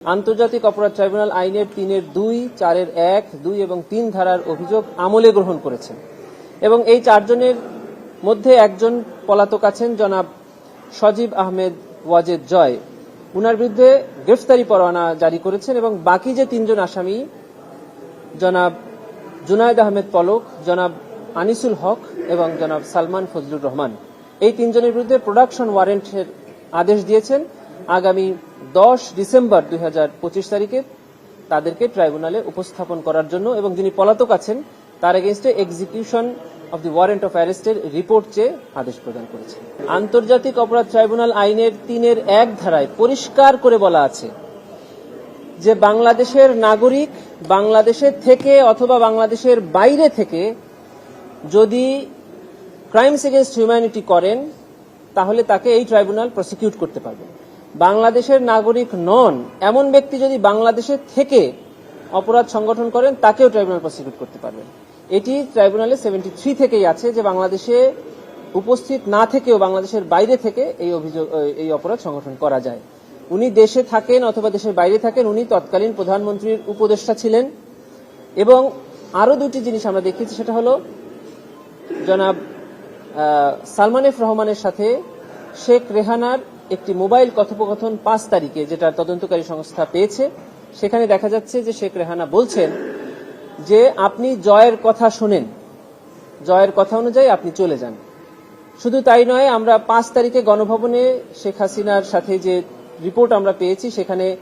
আন্তর্জাতিক অপরাধ ট্রাইব্যুনাল আইনের তিনের দুই, চারের এক, দুই এবং তিন ধারার অভিযোগ আমলে গ্রহণ করেছেন। এবং এই চারজনের মধ্যে একজন পলাতক আছেন, জনাব সজীব আহমেদ ওয়াজেদ জয়। উনার বিরুদ্ধে গ্রেফতারি পরোয়ানা জারি করেছেন এবং বাকি যে তিনজন আসামি, জনাব জুনায়দ আহমেদ পলক, জনাব আনিসুল হক এবং জনাব সালমান ফজলুর রহমান। এই তিনজনের বিরুদ্ধে প্রোডাকশন ওয়ারেন্টের আদেশ দিয়েছেন। আগামী দশ ডিসেম্বর দুই হাজার পঁচিশ তারিখে তাদেরকে ট্রাইব্যুনালে উপস্থাপন করার জন্য এবং যিনি পলাতক আছেন, তার এগেনস্টে execution of the warrant of অ্যারেস্টের report চেয়ে আদেশ প্রদান করেছে। আন্তর্জাতিক অপরাধ ট্রাইব্যুনাল আইনের তিনের এক ধারায় পরিষ্কার করে বলা আছে যে বাংলাদেশের নাগরিক বাংলাদেশের থেকে অথবা বাংলাদেশের বাইরে থেকে যদি ক্রাইমস এগেনস্ট হিউম্যানিটি করেন, তাহলে তাকে এই ট্রাইব্যুনাল প্রসিকিউট করতে পারবে। বাংলাদেশের নাগরিক নন, এমন ব্যক্তি যদি বাংলাদেশে থেকে অপরাধ সংগঠন করেন, তাকেও ট্রাইব্যুনাল প্রসিকিউট করতে পারবে। এটি ট্রাইব্যুনালে সেভেন্টি থ্রি থেকেই আছে যে বাংলাদেশে উপস্থিত না থেকেও বাংলাদেশের বাইরে থেকে এই অভিযোগ, এই অপরাধ সংগঠন করা যায়। উনি দেশে থাকেন অথবা দেশের বাইরে থাকেন, উনি তৎকালীন প্রধানমন্ত্রীর উপদেষ্টা ছিলেন। এবং আরও দুটি জিনিস আমরা দেখেছি, সেটা হলো জনাব সালমান এফ রহমানের সাথে শেখ রেহানার একটি মোবাইল কথোপকথন পাঁচ তারিখে যেটা তদন্তকারী সংস্থা পেয়েছে, সেখানে দেখা যাচ্ছে যে শেখ রেহানা বলছেন যে আপনি জয়ের কথা শোনেন। জয়ের কথা অনুযায়ী আপনি চলে যান। শুধু তাই নয়, আমরা পাঁচ তারিখে গণভবনে শেখ হাসিনার সাথে যে রিপোর্ট আমরা পেয়েছি, সেখানে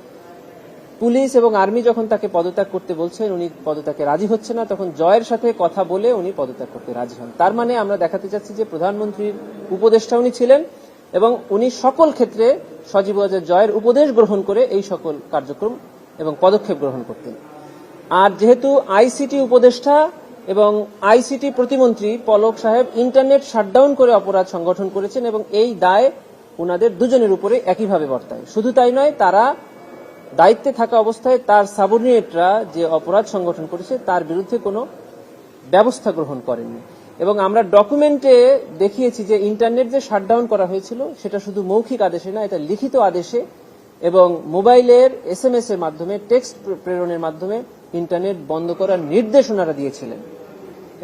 পুলিশ এবং আর্মি যখন তাকে পদত্যাগ করতে বলছেন, উনি পদত্যাগে রাজি হচ্ছে না। তখন জয়ের সাথে কথা বলে উনি পদত্যাগ করতে রাজি হন। তার মানে আমরা দেখাতে চাচ্ছি যে প্রধানমন্ত্রীর উপদেষ্টা উনি ছিলেন। এবং উনি সকল ক্ষেত্রে সজীব ওয়াজেদ জয়ের উপদেশ গ্রহণ করে এই সকল কার্যক্রম এবং পদক্ষেপ গ্রহণ করতেন। আর যেহেতু আইসিটি উপদেষ্টা এবং আইসিটি প্রতিমন্ত্রী পলক সাহেব ইন্টারনেট শাটডাউন করে অপরাধ সংগঠন করেছেন এবং এই দায় ওনাদের দুজনের উপরে একইভাবে বর্তায়। শুধু তাই নয়, তারা দায়িত্বে থাকা অবস্থায় তার সাবঅর্ডিনেটরা যে অপরাধ সংগঠন করেছে, তার বিরুদ্ধে কোনো ব্যবস্থা গ্রহণ করেননি। এবং আমরা ডকুমেন্টে দেখিয়েছি যে ইন্টারনেট যে শাটডাউন করা হয়েছিল, সেটা শুধু মৌখিক আদেশে না, এটা লিখিত আদেশে এবং মোবাইলের এস এম এর মাধ্যমে টেক্সট প্রেরণের মাধ্যমে ইন্টারনেট বন্ধ করার নির্দেশ ওনারা দিয়েছিলেন।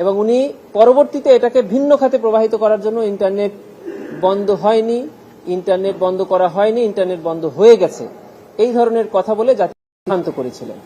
এবং উনি পরবর্তীতে এটাকে ভিন্ন খাতে প্রবাহিত করার জন্য ইন্টারনেট বন্ধ হয়নি ইন্টারনেট বন্ধ করা হয়নি ইন্টারনেট বন্ধ হয়ে গেছে। এই ধরনের কথা বলে জাতি করেছিলেন।